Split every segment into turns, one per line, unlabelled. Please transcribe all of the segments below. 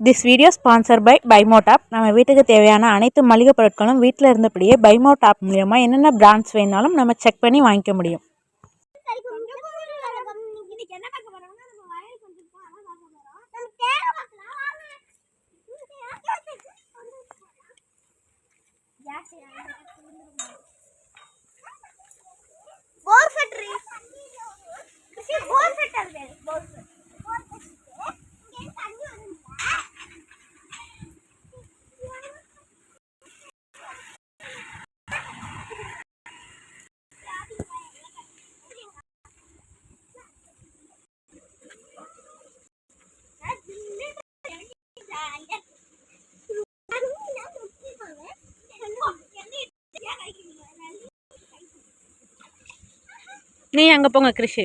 This video sponsor by பைமோடாப் நம்ம வீட்டுக்கு தேவையான அனைத்து மளிகை பொருட்களும் வீட்டில் இருந்தபடியே பைமோடாப் மூலயமா என்னென்ன பிராண்ட்ஸ் வேணாலும் நம்ம செக் பண்ணி வாங்கிக்க முடியும்.
இன்னைக்கு என்ன பார்க்க போறோம்னா நம்ம வயலுக்கு வந்திருக்கோம் அதான் பார்க்க போறோம் நம்ம தேட பார்க்கலாம் வாங்க bore factory Krishi bore factory பேரு போர் ஃபேக்டரி இங்க தண்ணி வருதுல
நீ அங்கே போங்க கிருஷி.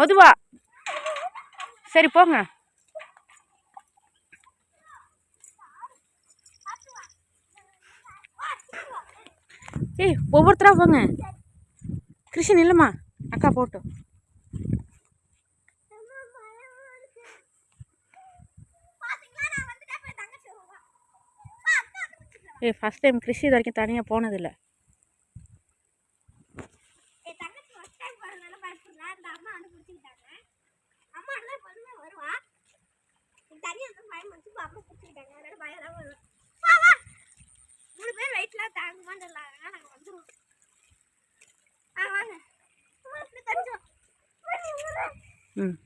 மதுவா. சரி போங்க. ஏய் ஒவ்வொருத்தரா போங்க. கிருஷ்ணன் இல்லைம்மா. அக்கா போட்டோம் ஏய் ஃபஸ்ட் டைம் கிருஷி இது வரைக்கும் தனியாக போனதில்லை.
இப்ப அம்மா அதனால பயம் தான் வருவேன். மூணு பேர் weight தாங்குமான்னு தெரியல. அதனால நாங்க வந்துருவோம். ஆ, வாங்க.
ம்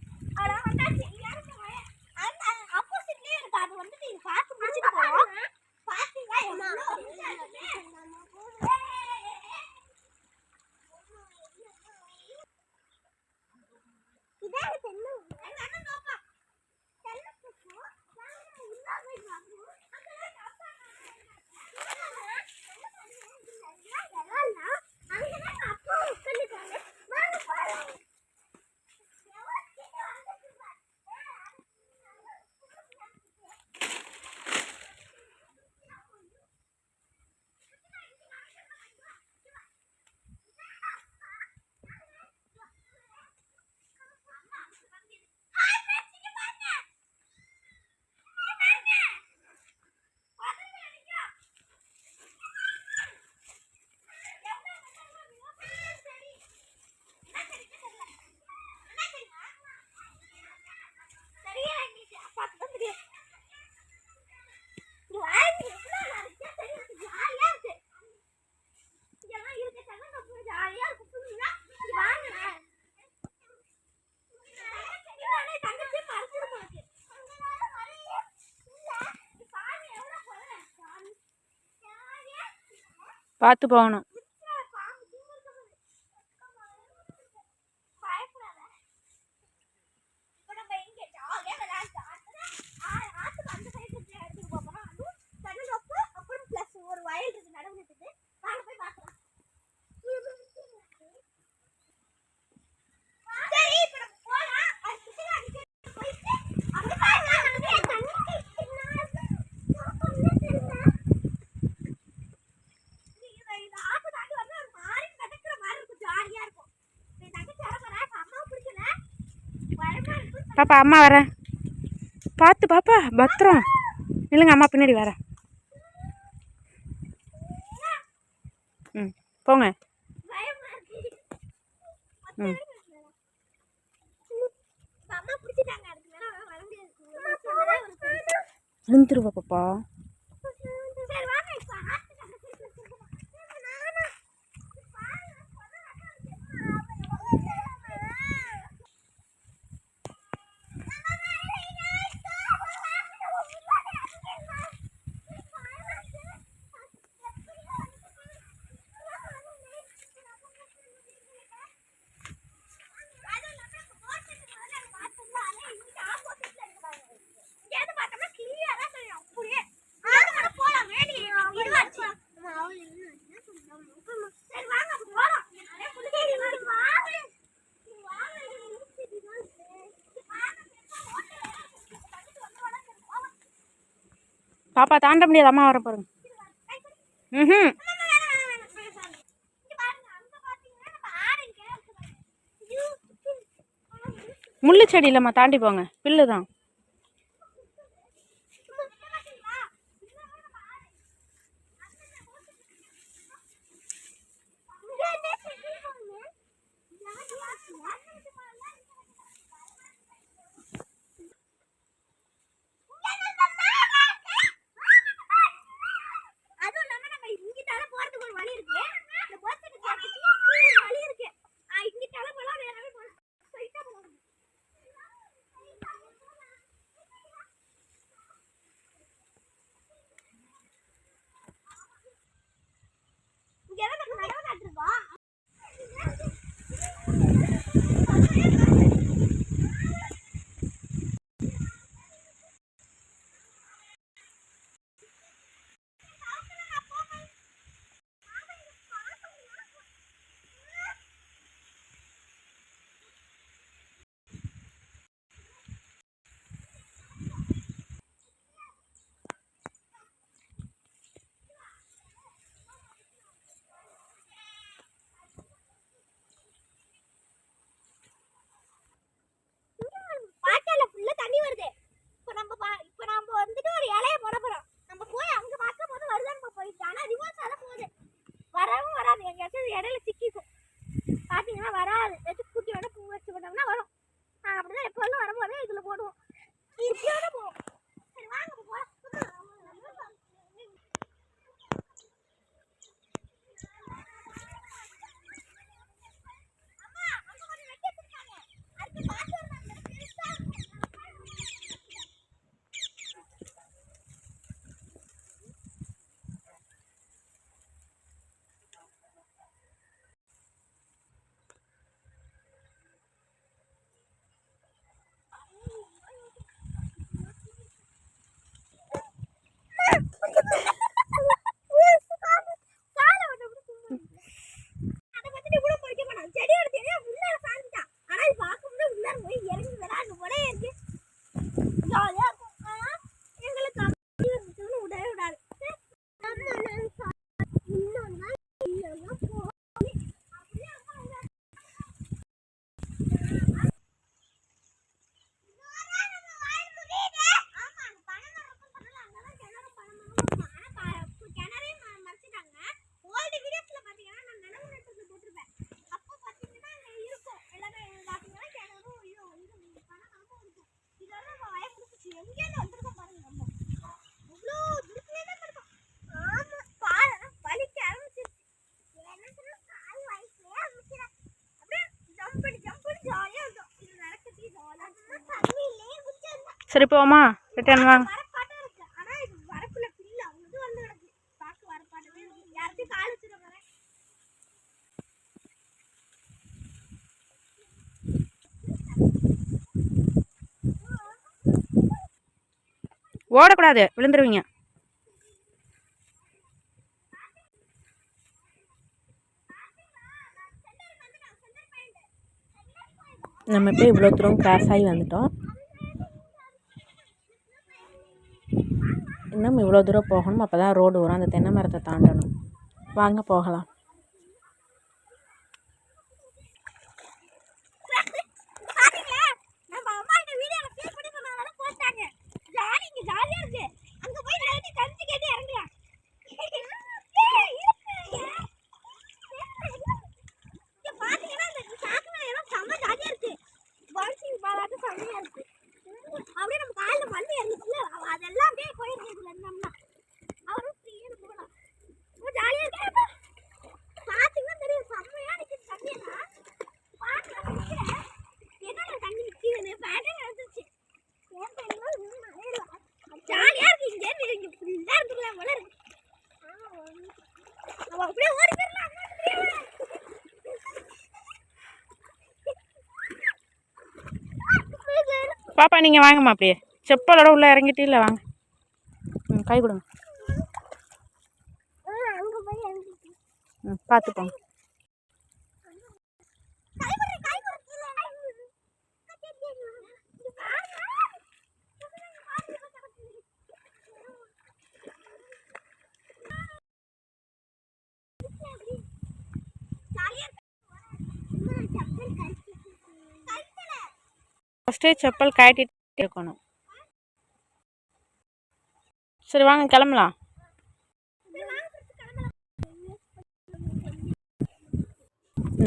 பார்த்து
போகணும். பாப்பா அம்மா வரேன் பார்த்து பாப்பா பத்திரம். இல்லைங்க அம்மா பின்னாடி வரேன் ம் போங்க. ம். விழுந்துருவா பாப்பா. பாப்பா தாண்ட முடியாது அம்மா வர பாருங்க. ம் முள்ளு தாண்டி போங்க. பில்லு தான்
ஆனால் ரிவர்ஸ் ஆன போகுது. வரவும் வராது. எங்கேயாச்சும் இடையில சரி
போமா ரிட்டர்ன் வாங்க. ஓடக்கூடாது. விழுந்துருவீங்க. நம்ம இப்போ இவ்வளோ தூரம் கிராஸ் ஆகி வந்துட்டோம். இன்னும் இவ்வளோ தூரம் போகணும் அப்போ தான் ரோடு வரும் அந்த தென்னை மரத்தை தாண்டணும். வாங்க போகலாம்.
அப்படியே ஓடி போயிடலாம்.
பாப்பா நீங்கள் வாங்கம்மா அப்படியே. செப்பலோட உள்ளே இறங்கிட்டு இல்லை வாங்க. ம் கை கொடுங்க. ம்
பார்த்துப்போங்க
ஃபஸ்ட்டு செப்பல் கட்டிட்டு இருக்கணும். சரி வாங்க கிளம்பலாம்.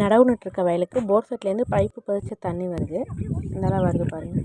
நடவு நட்டுருக்க வயலுக்கு போர் செட்லேருந்து பைப்பு பதிச்ச தண்ணி வருது. இதெல்லாம் வருது பாருங்க.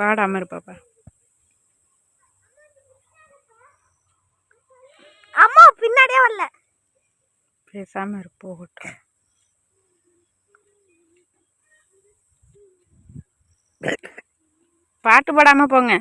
பாடாமல் இரு பாப்பா
அம்மா பின்னாடியே வரல.
பேசாமல் இரு போகட்டும். பாட்டு பாடாமல் போங்க.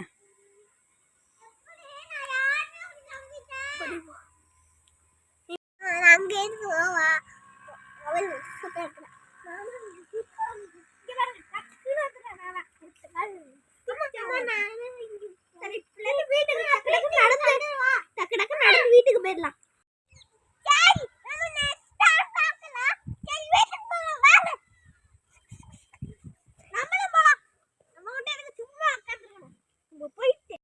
அங்க இருந்து வா அவள் சுத்தத்துல வீட்டுக்கு நடந்து வீட்டுக்கு போயிடலாம்